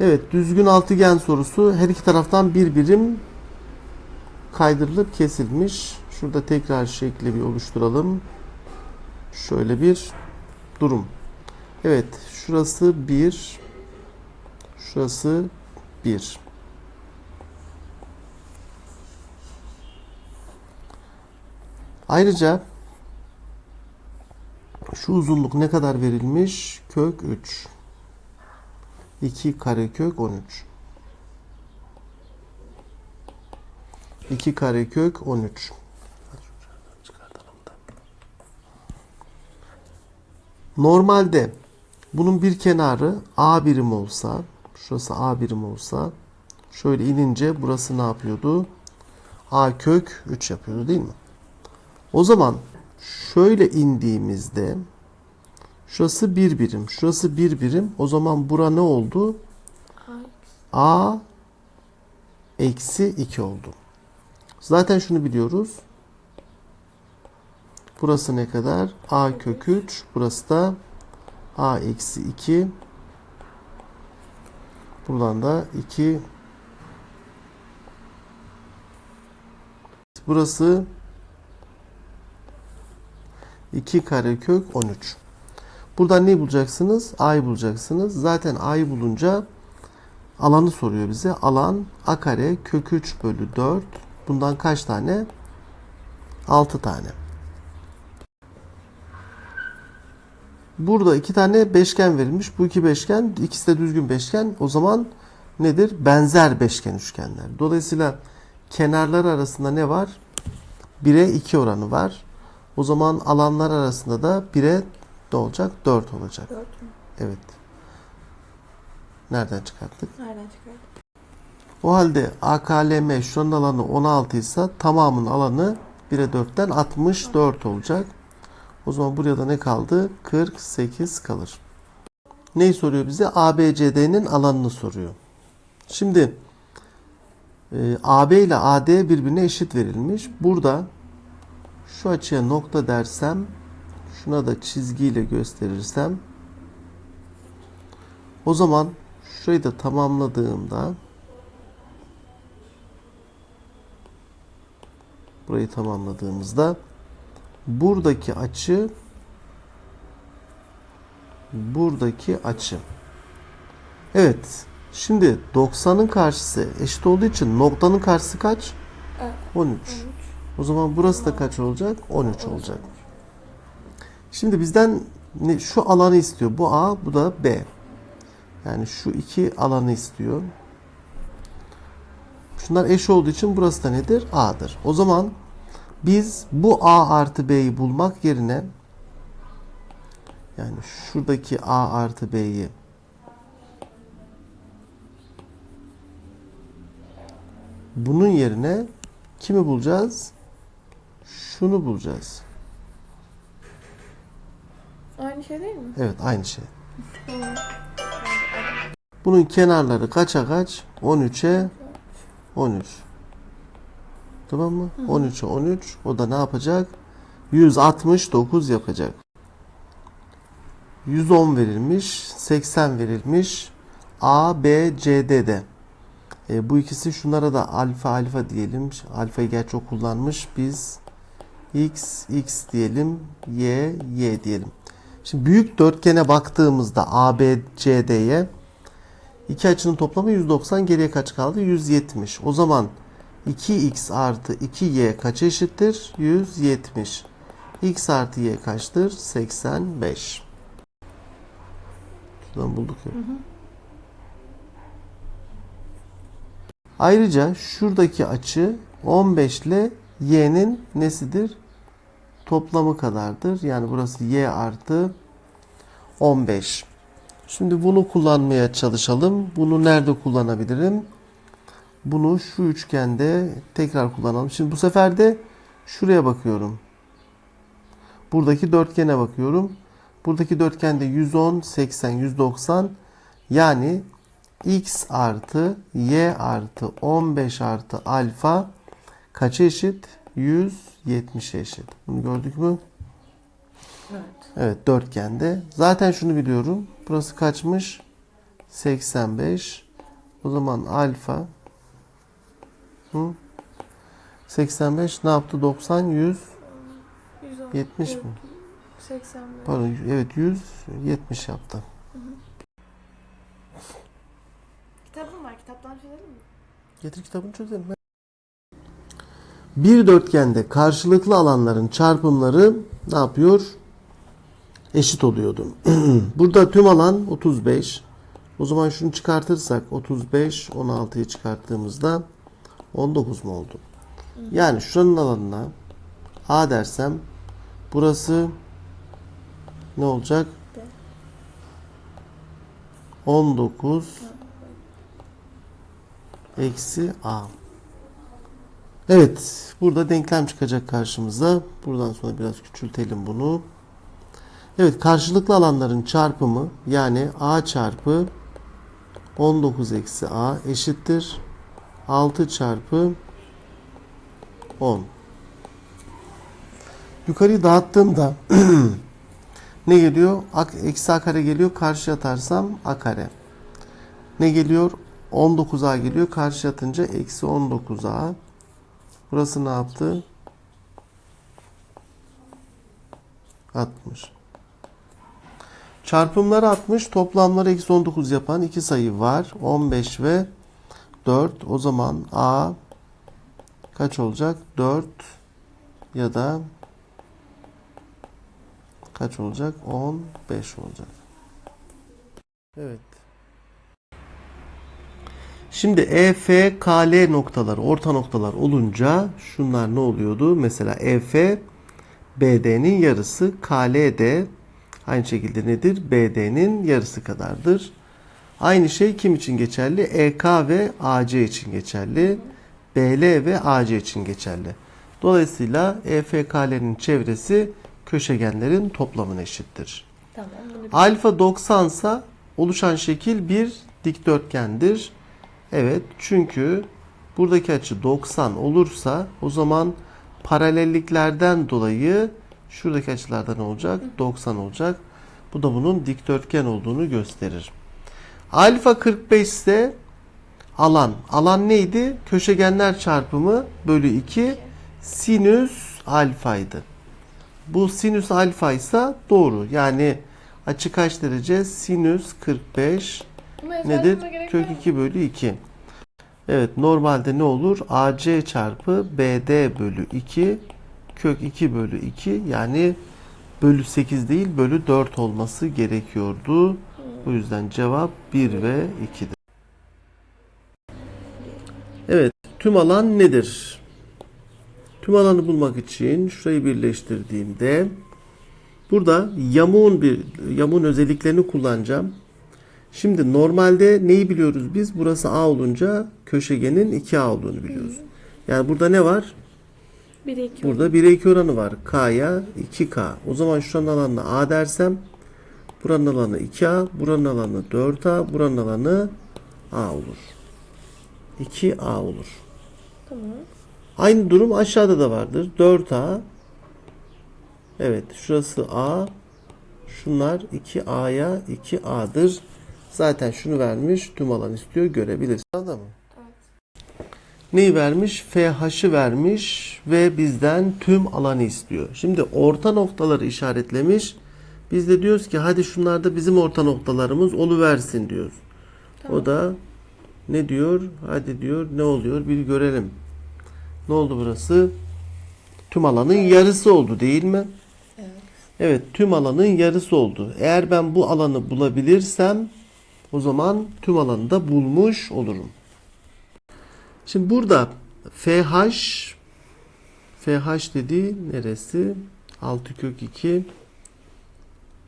Evet düzgün altıgen sorusu her iki taraftan bir birim kaydırılıp kesilmiş. Şurada tekrar şekli bir oluşturalım. Şöyle bir durum. Evet şurası 1 şurası 1 Ayrıca şu uzunluk ne kadar verilmiş? Kök 3. 2 karekök 13. 2 karekök 13. Normalde bunun bir kenarı A birim olsa, şurası A birim olsa, şöyle inince burası ne yapıyordu? A kök 3 yapıyordu değil mi? O zaman şöyle indiğimizde şurası bir birim, şurası bir birim. O zaman bura ne oldu? A eksi 2 oldu. Zaten şunu biliyoruz. Burası ne kadar? A kök 3. Burası da A eksi 2. Buradan da 2. Burası 2 karekök 13. Buradan ne bulacaksınız? A'yı bulacaksınız. Zaten A'yı bulunca alanı soruyor bize. Alan A kare kök 3 bölü 4. Bundan kaç tane? 6 tane. Burada iki tane beşgen verilmiş. Bu iki beşgen ikisi de düzgün beşgen. O zaman nedir? Benzer beşgen üçgenler. Dolayısıyla kenarlar arasında ne var? 1'e 2 oranı var. O zaman alanlar arasında da 1'e ne olacak? 4 olacak. 4 mü? Evet. Nereden çıkarttık? Nereden çıkardın? O halde AKLM şuranın alanı 16 ise tamamının alanı 1'e 4'ten 64 olacak. O zaman buraya da ne kaldı? 48 kalır. Neyi soruyor bize? ABCD'nin alanını soruyor. Şimdi e, AB ile AD birbirine eşit verilmiş. Burada şu açıya nokta dersem şuna da çizgiyle gösterirsem o zaman şurayı da tamamladığımda burayı tamamladığımızda buradaki açı buradaki açı. Evet. Şimdi 90'ın karşısı eşit olduğu için noktanın karşısı kaç? Evet. 13. O zaman burası da kaç olacak? 13 olacak. Şimdi bizden ne, şu alanı istiyor. Bu A, bu da B. Yani şu iki alanı istiyor. Şunlar eş olduğu için burası da nedir? A'dır. O zaman biz bu A artı B'yi bulmak yerine yani şuradaki A artı B'yi bunun yerine kimi bulacağız? Şunu bulacağız. Aynı şey değil mi? Evet aynı şey. Bunun kenarları kaça kaç? 13'e 13. Tamam mı? 13'e 13. O da ne yapacak? 169 yapacak. 110 verilmiş. 80 verilmiş. A, B, C'de E, bu ikisi şunlara da alfa alfa diyelim. Alfayı gerçi o kullanmış. Biz x x diyelim. Y y diyelim. Şimdi büyük dörtgene baktığımızda A, B, C, D'ye İki açının toplamı 190 geriye kaç kaldı? 170. O zaman 2x artı 2y kaça eşittir? 170. x artı y kaçtır? 85. Şuradan bulduk ya. Ayrıca şuradaki açı 15 ile y'nin nesidir? Toplamı kadardır. Yani burası y artı 15. Şimdi bunu kullanmaya çalışalım. Bunu nerede kullanabilirim? Bunu şu üçgende tekrar kullanalım. Şimdi bu sefer de şuraya bakıyorum. Buradaki dörtgene bakıyorum. Buradaki dörtgende 110, 80, 190 yani x artı y artı 15 artı alfa kaça eşit? 170'e eşit. Bunu gördük mü? Evet. Evet dörtgende. Zaten şunu biliyorum. Burası kaçmış? 85. O zaman alfa hı? 85 ne yaptı? 90 100 110. 70 mi? 85. Pardon evet 100 70 yaptı. Kitabım var. Kitaptan çözelim mi? Getir kitabını çözelim. Bir dörtgende karşılıklı alanların çarpımları ne yapıyor? Eşit oluyordu. Burada tüm alan 35. O zaman şunu çıkartırsak 35 16'yı çıkarttığımızda 19 mu oldu? Yani şuranın alanına A dersem burası ne olacak? 19 eksi A. Evet, burada denklem çıkacak karşımıza. Buradan sonra biraz küçültelim bunu. Evet, karşılıklı alanların çarpımı yani A çarpı 19 eksi A eşittir. 6 çarpı 10. Yukarıyı dağıttığımda ne geliyor? A, eksi A kare geliyor. Karşı atarsam A kare. Ne geliyor? 19A geliyor. Karşı atınca eksi 19A. Burası ne yaptı? 60. Çarpımları 60, toplamları eksi 19 yapan iki sayı var. 15 ve 4. O zaman A kaç olacak? 4 ya da kaç olacak? 15 olacak. Evet. Şimdi E, F, K, L noktaları orta noktalar olunca şunlar ne oluyordu? Mesela E, F BD'nin yarısı, KL de aynı şekilde nedir? BD'nin yarısı kadardır. Aynı şey kim için geçerli? EK ve AC için geçerli. BL ve AC için geçerli. Dolayısıyla EFK'lerin çevresi köşegenlerin toplamına eşittir. Tamam. Alfa 90 ise oluşan şekil bir dikdörtgendir. Evet çünkü buradaki açı 90 olursa o zaman paralelliklerden dolayı şuradaki açılarda ne olacak? 90 olacak. Bu da bunun dikdörtgen olduğunu gösterir. Alfa 45 ise alan. Alan neydi? Köşegenler çarpımı bölü 2 sinüs alfaydı. Bu sinüs alfa ise doğru. Yani açı kaç derece? Sinüs 45 Bunu nedir? Kök mı? 2 bölü 2. Evet normalde ne olur? AC çarpı BD bölü 2 kök 2 bölü 2 yani bölü 8 değil bölü 4 olması gerekiyordu. Bu yüzden cevap 1 ve 2'dir. Evet tüm alan nedir? Tüm alanı bulmak için şurayı birleştirdiğimde burada yamuğun bir yamuğun özelliklerini kullanacağım. Şimdi normalde neyi biliyoruz biz? Burası A olunca köşegenin 2A olduğunu biliyoruz. Yani burada ne var? 1 2 Burada 1'e 2 oranı var. K'ya 2K. O zaman şuranın alanına A dersem buranın alanı 2A, buranın alanı 4A, buranın alanı A olur. 2A olur. Tamam. Aynı durum aşağıda da vardır. 4A. Evet şurası A. Şunlar 2A'ya 2A'dır. Zaten şunu vermiş. Tüm alan istiyor. Görebilirsin. Anladın mı? Evet. Neyi vermiş? FH'ı vermiş ve bizden tüm alanı istiyor. Şimdi orta noktaları işaretlemiş. Biz de diyoruz ki hadi şunlar da bizim orta noktalarımız oluversin diyoruz. O da ne diyor? Hadi diyor ne oluyor bir görelim. Ne oldu burası? Tüm alanın yarısı oldu değil mi? Evet. Evet tüm alanın yarısı oldu. Eğer ben bu alanı bulabilirsem o zaman tüm alanı da bulmuş olurum. Şimdi burada FH FH dediği neresi? 6 kök 2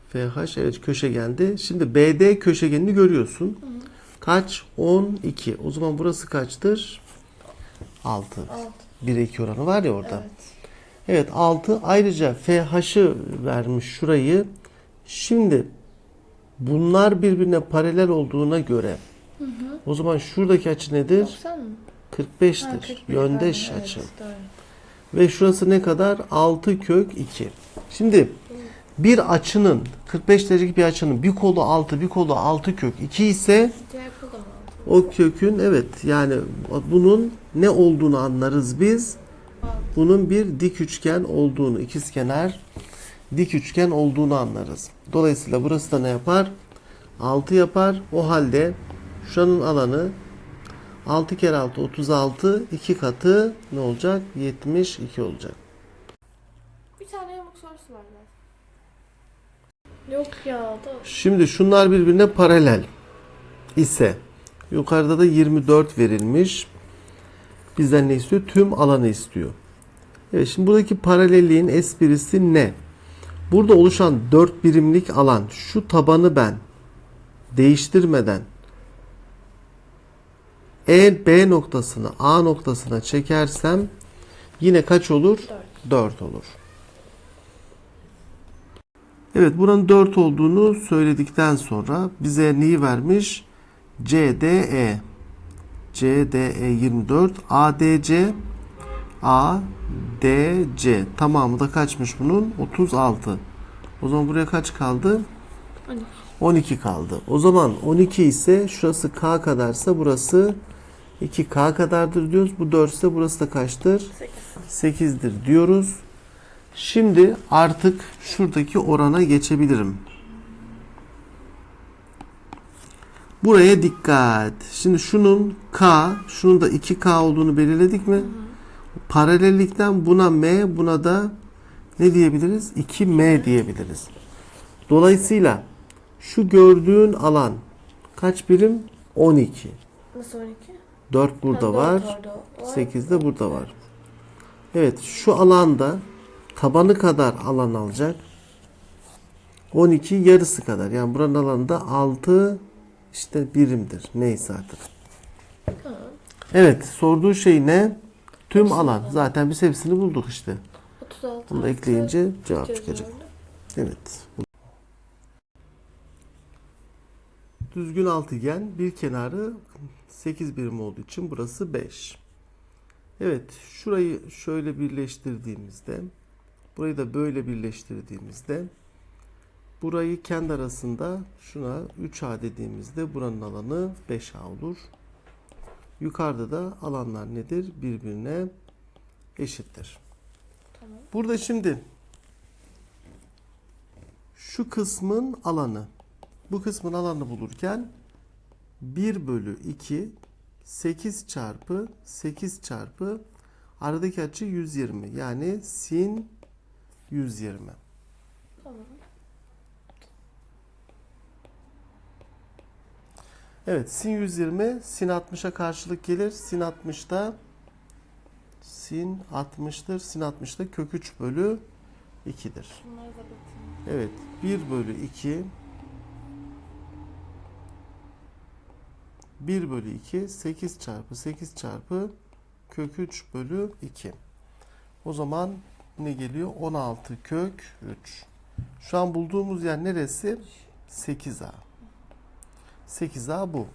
FH evet köşegende. Şimdi BD köşegenini görüyorsun. Kaç? 12. O zaman burası kaçtır? 6. 6. 1'e 2 oranı var ya orada. Evet. Evet 6 ayrıca FH'ı vermiş şurayı. Şimdi bunlar birbirine paralel olduğuna göre o zaman şuradaki açı nedir? 90 mı? 45'tir. Ha, 41. Yöndeş Aynen, açı. Evet, doğru. Ve şurası ne kadar? 6 kök 2. Şimdi bir açının 45 derecelik bir açının bir kolu 6 bir kolu 6 kök 2 ise? O kökün evet yani bunun ne olduğunu anlarız biz. Bunun bir dik üçgen olduğunu, ikizkenar dik üçgen olduğunu anlarız. Dolayısıyla burası da ne yapar? 6 yapar. O halde şuranın alanı 6 kere 6 36 2 katı ne olacak? 72 olacak. Bir tane yamuk sorusu var zaten. Yok ya da Şimdi şunlar birbirine paralel ise yukarıda da 24 verilmiş. Bizden ne istiyor? Tüm alanı istiyor. Evet şimdi buradaki paralelliğin esprisi ne? Burada oluşan 4 birimlik alan şu tabanı ben değiştirmeden E B noktasını A noktasına çekersem yine kaç olur? 4. 4 olur. Evet buranın 4 olduğunu söyledikten sonra bize neyi vermiş? CDE. CDE 24, ADC, ADC. Tamamı da kaçmış bunun? 36. O zaman buraya kaç kaldı? 12. 12 kaldı. O zaman 12 ise şurası K kadarsa burası 2K kadardır diyoruz. Bu 4 ise burası da kaçtır? 8. 8'dir diyoruz. Şimdi artık şuradaki orana geçebilirim. Buraya dikkat. Şimdi şunun K, şunun da 2K olduğunu belirledik mi? Paralellikten buna M, buna da ne diyebiliriz? 2M diyebiliriz. Dolayısıyla şu gördüğün alan kaç birim? 12. Nasıl 12? 4 burada Ha, var. orada var. 8 de burada var. Evet şu alanda tabanı kadar alan alacak. 12 yarısı kadar. Yani buranın alanında 6 işte birimdir. Neyse artık. Evet sorduğu şey ne? Tüm alan. Zaten biz hepsini bulduk işte. 36. Bunu da ekleyince cevap çıkacak. Evet. Düzgün altıgen bir kenarı 8 birim olduğu için burası 5. Evet, şurayı şöyle birleştirdiğimizde, burayı da böyle birleştirdiğimizde burayı kendi arasında şuna 3A dediğimizde buranın alanı 5A olur. Yukarıda da alanlar nedir? Birbirine eşittir. Tamam. Burada şimdi şu kısmın alanı. Bu kısmın alanı bulurken 1 bölü 2 8 çarpı 8 çarpı aradaki açı 120. Yani sin 120. Tamam. Evet sin 120 sin 60'a karşılık gelir. Sin 60'da sin 60'tır. Sin 60'da kök 3 bölü 2'dir. Bunları da bakayım. Evet 1 bölü 2 1 bölü 2 8 çarpı 8 çarpı kök 3 bölü 2. O zaman ne geliyor? 16 kök 3. Şu an bulduğumuz yer neresi? 8A. 8A bu.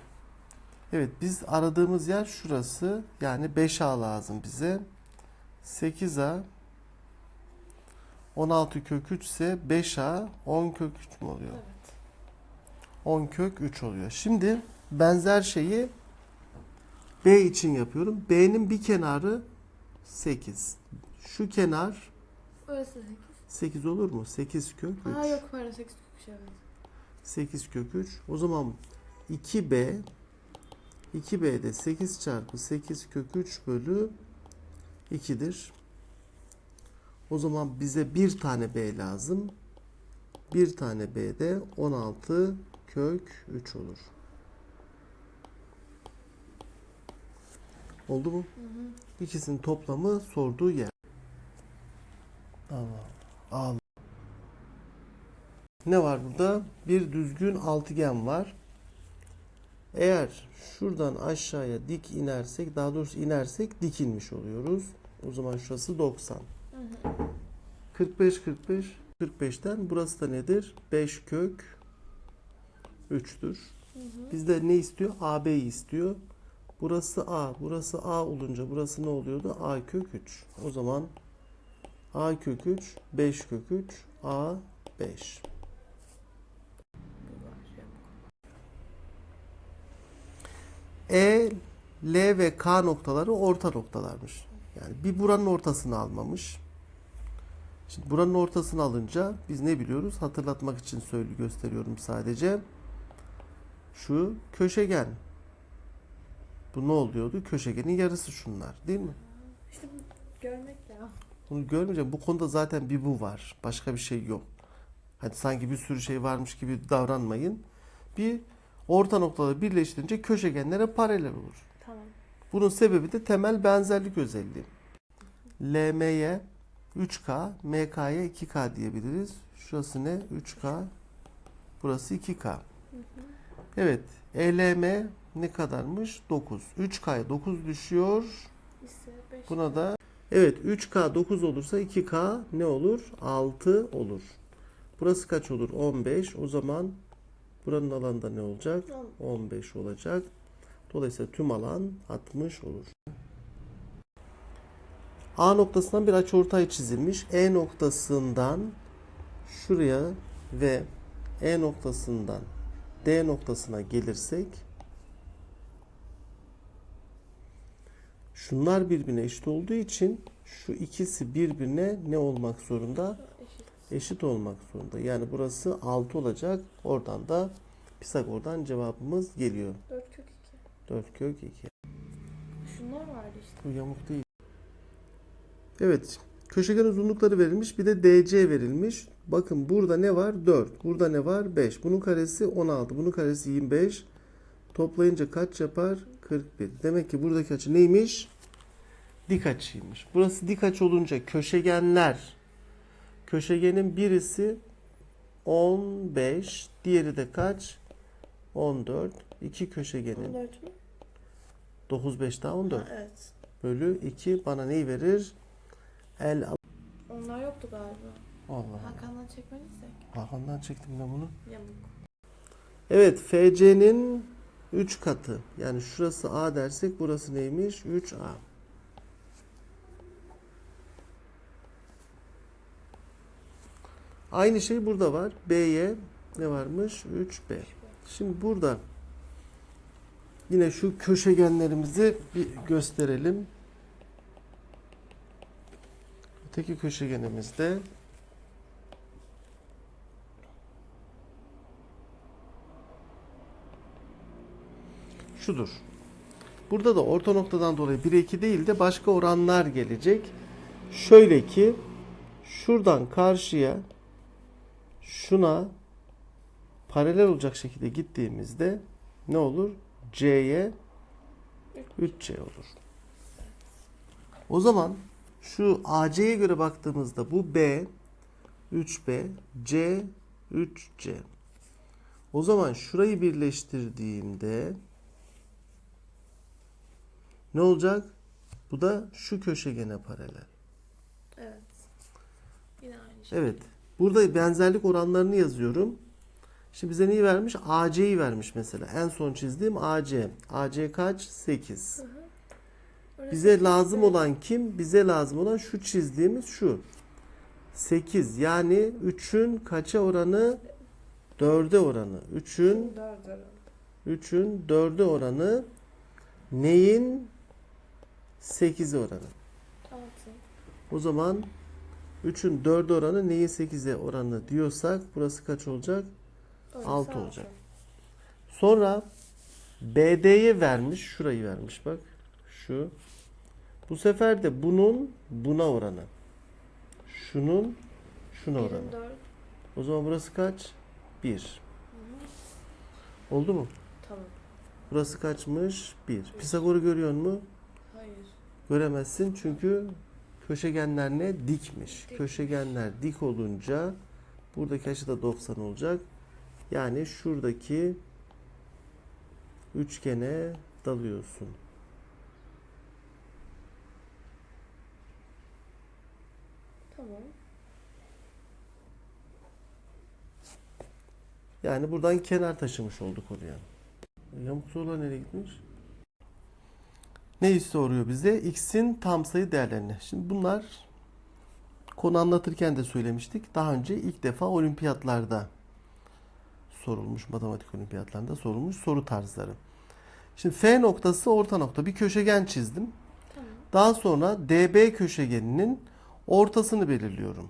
Evet biz aradığımız yer şurası. Yani 5A lazım bize. 8A 16 kök 3 ise 5A 10 kök 3 mü oluyor? Evet. 10 kök 3 oluyor. Şimdi benzer şeyi B için yapıyorum. B'nin bir kenarı 8. Şu kenar Orası 8. 8 olur mu? 8 kök 3. Aa yok pardon 8 bir şey evet. 8 kök 3. O zaman 2B 2B'de 8 çarpı 8 kök 3 bölü 2'dir. O zaman bize bir tane B lazım. Bir tane B'de 16 kök 3 olur. Oldu mu? İkisinin toplamı sorduğu yer. Allah. Allah. Ne var burada? Bir düzgün altıgen var. Eğer şuradan aşağıya dik inersek, daha doğrusu inersek dik inmiş oluyoruz. O zaman şurası 90. 45 45 45'ten burası da nedir? 5 kök 3'tür. Bizde ne istiyor? AB'yi istiyor. Burası A. Burası A olunca burası ne oluyordu? A kök 3. O zaman A kök 3, 5 kök 3, A 5. E, L ve K noktaları orta noktalarmış. Yani bir buranın ortasını almamış. Şimdi buranın ortasını alınca biz ne biliyoruz? Hatırlatmak için söyle gösteriyorum sadece. Şu köşegen. Bu ne oluyordu? Köşegenin yarısı şunlar, değil mi? İşte görmek ya. Bunu görmeyeceğim. Bu konuda zaten bir bu var. Başka bir şey yok. Hani sanki bir sürü şey varmış gibi davranmayın. Bir orta noktaları birleştirince köşegenlere paralel olur. Tamam. Bunun sebebi de temel benzerlik özelliği. LM'ye 3K, MK'ya 2K diyebiliriz. Şurası ne? 3K. Burası 2K. Evet. ELM ne kadarmış? 9. 3K'ya 9 düşüyor. İse 5. Buna da evet 3K 9 olursa 2K ne olur? 6 olur. Burası kaç olur? 15. O zaman buranın alanı da ne olacak? 15 olacak. Dolayısıyla tüm alan 60 olur. A noktasından bir açıortay çizilmiş. E noktasından şuraya ve E noktasından D noktasına gelirsek şunlar birbirine eşit olduğu için şu ikisi birbirine ne olmak zorunda? Eşit. Olmak zorunda. Yani burası 6 olacak. Oradan da Pisagor'dan cevabımız geliyor. 4 kök 2. 4 kök 2. Şunlar vardı işte. Bu yamuk değil. Evet. Köşegen uzunlukları verilmiş. Bir de DC verilmiş. Bakın burada ne var? 4. Burada ne var? 5. Bunun karesi 16. Bunun karesi 25. Toplayınca kaç yapar? 41. Demek ki buradaki açı neymiş? Dik açıymış. Burası dik açı olunca köşegenler köşegenin birisi 15, diğeri de kaç? 14. İki köşegenin 14 mü? 9 5 daha 14 Ha, evet. bölü 2 bana neyi verir? El Onlar yoktu galiba. Allah. Hakan'dan çekmeliysek. Hakan'dan çektim ben bunu. Yamuk. Evet FC'nin 3 katı. Yani şurası A dersek burası neymiş? 3A. Aynı şey burada var. B'ye ne varmış? 3B. Şimdi burada yine şu köşegenlerimizi bir gösterelim. Öteki köşegenimizde şudur. Burada da orta noktadan dolayı 1'e 2 değil de başka oranlar gelecek. Şöyle ki şuradan karşıya şuna paralel olacak şekilde gittiğimizde ne olur? C'ye 3C olur. O zaman şu AC'ye göre baktığımızda bu B 3B, C 3C. O zaman şurayı birleştirdiğimde ne olacak? Bu da şu köşegene paralel. Evet. Yine aynı şey. Evet. Burada benzerlik oranlarını yazıyorum. Şimdi bize neyi vermiş? AC'yi vermiş mesela. En son çizdiğim AC. AC kaç? 8. Orası Bize lazım olan kim? Bize lazım olan şu çizdiğimiz şu. 8. Yani 3'ün kaça oranı? 4'e oranı. 3'ün 4 oranı. 3'ün 4'e oranı neyin 8'e oranı? 6. O zaman 3'ün 4'e oranı neyin 8'e oranı diyorsak burası kaç olacak? Orası Altı olacak. Sonra BD'ye vermiş. Şurayı vermiş bak. Şu. Bu sefer de bunun buna oranı. Şunun şuna oranı. 4. O zaman burası kaç? 1. Oldu mu? Tamam. Burası kaçmış? 1. Pisagor'u görüyor mu? Hayır. Göremezsin çünkü köşegenler ne? Dikmiş. Dik. Köşegenler dik olunca buradaki açı da 90 olacak. Yani şuradaki üçgene dalıyorsun. Tamam. Yani buradan kenar taşımış olduk oraya. Yamuk sorular nereye gitmiş? Neyi soruyor bize? X'in tam sayı değerlerini. Şimdi bunlar konu anlatırken de söylemiştik. Daha önce ilk defa olimpiyatlarda sorulmuş, matematik olimpiyatlarında sorulmuş soru tarzları. Şimdi F noktası orta nokta. Bir köşegen çizdim. Tamam. Daha sonra DB köşegeninin ortasını belirliyorum.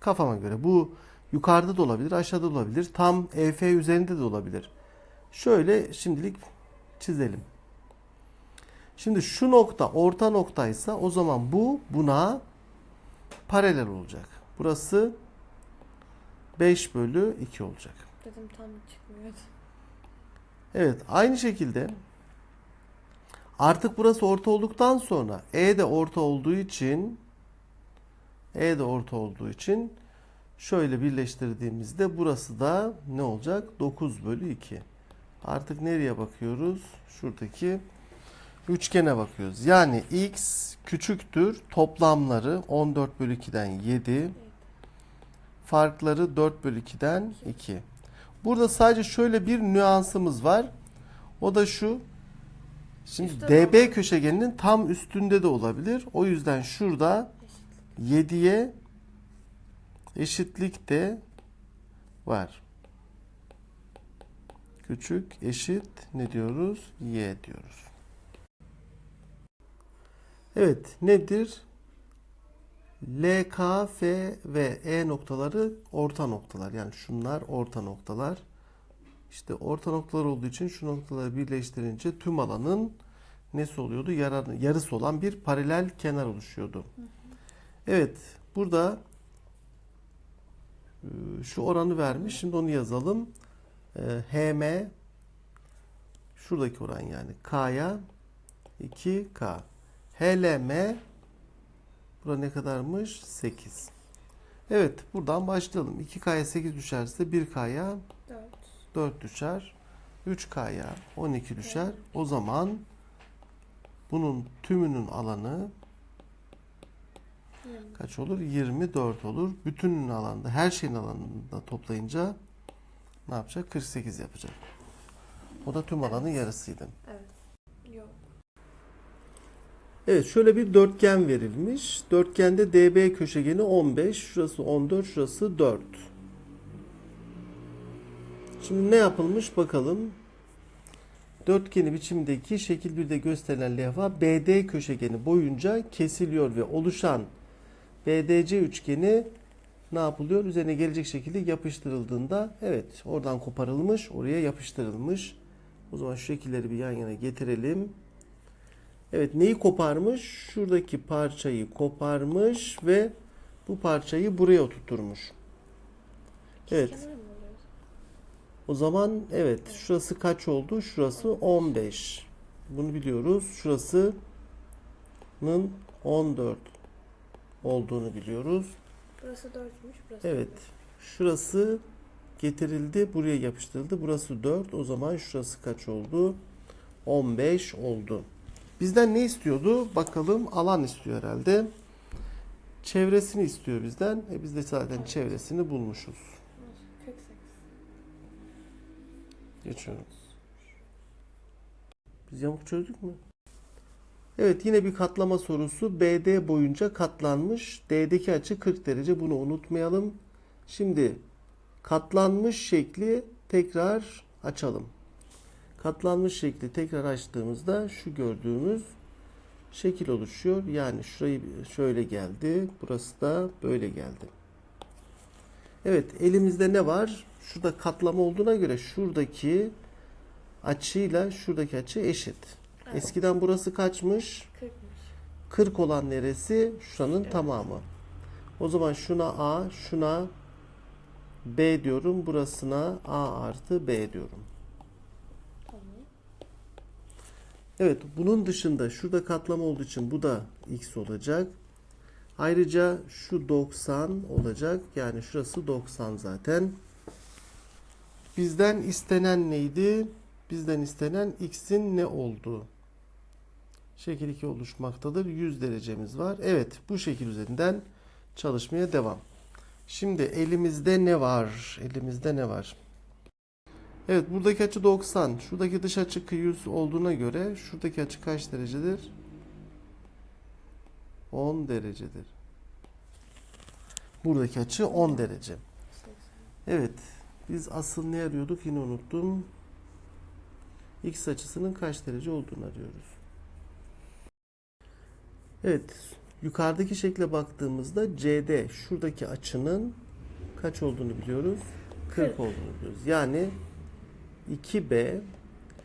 Kafama göre. Bu yukarıda da olabilir, aşağıda da olabilir. Tam EF üzerinde de olabilir. Şöyle şimdilik çizelim. Şimdi şu nokta orta noktaysa o zaman bu buna paralel olacak. Burası 5 bölü 2 olacak. Dedim tam çıkmıyor. Evet aynı şekilde artık burası orta olduktan sonra E de orta olduğu için E de orta olduğu için şöyle birleştirdiğimizde burası da ne olacak? 9 bölü 2. Artık nereye bakıyoruz? Şuradaki üçgene bakıyoruz. Yani x küçüktür toplamları 14 bölü 2'den 7 farkları 4 bölü 2'den 2. Burada sadece şöyle bir nüansımız var. O da şu. Şimdi Üstte DB de- köşegeninin tam üstünde de olabilir. O yüzden şurada 7'ye eşitlik de var. Küçük eşit ne diyoruz? Y diyoruz. Evet nedir? L, K, F ve E noktaları orta noktalar. Yani şunlar orta noktalar. İşte orta noktalar olduğu için şu noktaları birleştirince tüm alanın nesi oluyordu? Yarar, yarısı olan bir paralel kenar oluşuyordu. Evet, burada e, şu oranı vermiş. Şimdi onu yazalım. HM şuradaki oran yani K'ya 2K. HLM Bura ne kadarmış? 8. Evet, buradan başlayalım. 2K'ya 8 düşerse 1K'ya 4. 4 düşer. 3K'ya 12 düşer. O zaman bunun tümünün alanı kaç olur? 24 olur. Bütünün alanda, her şeyin alanında toplayınca ne yapacak? 48 yapacak. O da tüm alanın yarısıydı. Evet. Evet şöyle bir dörtgen verilmiş. Dörtgende DB köşegeni 15, şurası 14, şurası 4. Şimdi ne yapılmış bakalım. Dörtgeni biçimdeki şekil 1'de gösterilen levha BD köşegeni boyunca kesiliyor ve oluşan BDC üçgeni ne yapılıyor? Üzerine gelecek şekilde yapıştırıldığında evet oradan koparılmış, oraya yapıştırılmış. O zaman şu şekilleri bir yan yana getirelim. Evet neyi koparmış? Şuradaki parçayı koparmış ve bu parçayı buraya oturtmuş. Evet. O zaman evet şurası kaç oldu? Şurası 15. Bunu biliyoruz. Şurasının 14 olduğunu biliyoruz. Burası 4'müş. Burası Evet. Şurası getirildi, buraya yapıştırıldı. Burası 4. O zaman şurası kaç oldu? 15 oldu. Bizden ne istiyordu? Bakalım alan istiyor herhalde. Çevresini istiyor bizden. E biz de zaten çevresini bulmuşuz. 48. Geçiyorum. Biz yamuk çözdük mü? Evet yine bir katlama sorusu. BD boyunca katlanmış. D'deki açı 40 derece. Bunu unutmayalım. Şimdi katlanmış şekli tekrar açalım. Katlanmış şekli tekrar açtığımızda şu gördüğümüz şekil oluşuyor. Yani şurayı şöyle geldi. Burası da böyle geldi. Evet elimizde ne var? Şurada katlama olduğuna göre şuradaki açıyla şuradaki açı eşit. Evet. Eskiden burası kaçmış? 40'mış. 40 olan neresi? Şuranın Evet. tamamı. O zaman şuna A, şuna B diyorum. Burasına A artı B diyorum. Tamam. Evet, bunun dışında şurada katlama olduğu için bu da x olacak. Ayrıca şu 90 olacak. Yani şurası 90 zaten. Bizden istenen neydi? Bizden istenen x'in ne olduğu. Şekil 2 oluşmaktadır. 100 derecemiz var. Evet, bu şekil üzerinden çalışmaya devam. Şimdi elimizde ne var? Elimizde ne var? Evet buradaki açı 90. Şuradaki dış açı 100 olduğuna göre şuradaki açı kaç derecedir? 10 derecedir. Buradaki açı 10 derece. 80. Evet. Biz asıl ne arıyorduk? Yine unuttum. X açısının kaç derece olduğunu arıyoruz. Evet, yukarıdaki şekle baktığımızda CD şuradaki açının kaç olduğunu biliyoruz? 40 Kırk. olduğunu biliyoruz. Yani 2B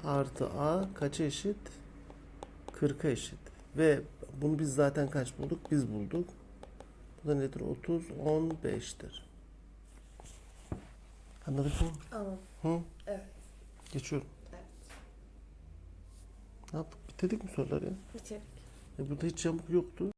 artı A kaça eşit? 40'a eşit. Ve bunu biz zaten kaç bulduk? Biz bulduk. Bu da nedir? 30, 15'tir. Anladık mı? Anladım. Hı? Evet. Geçiyorum. Evet. Ne yaptık? Bitirdik mi soruları? Bitirdik. E burada hiç yamuk yoktu.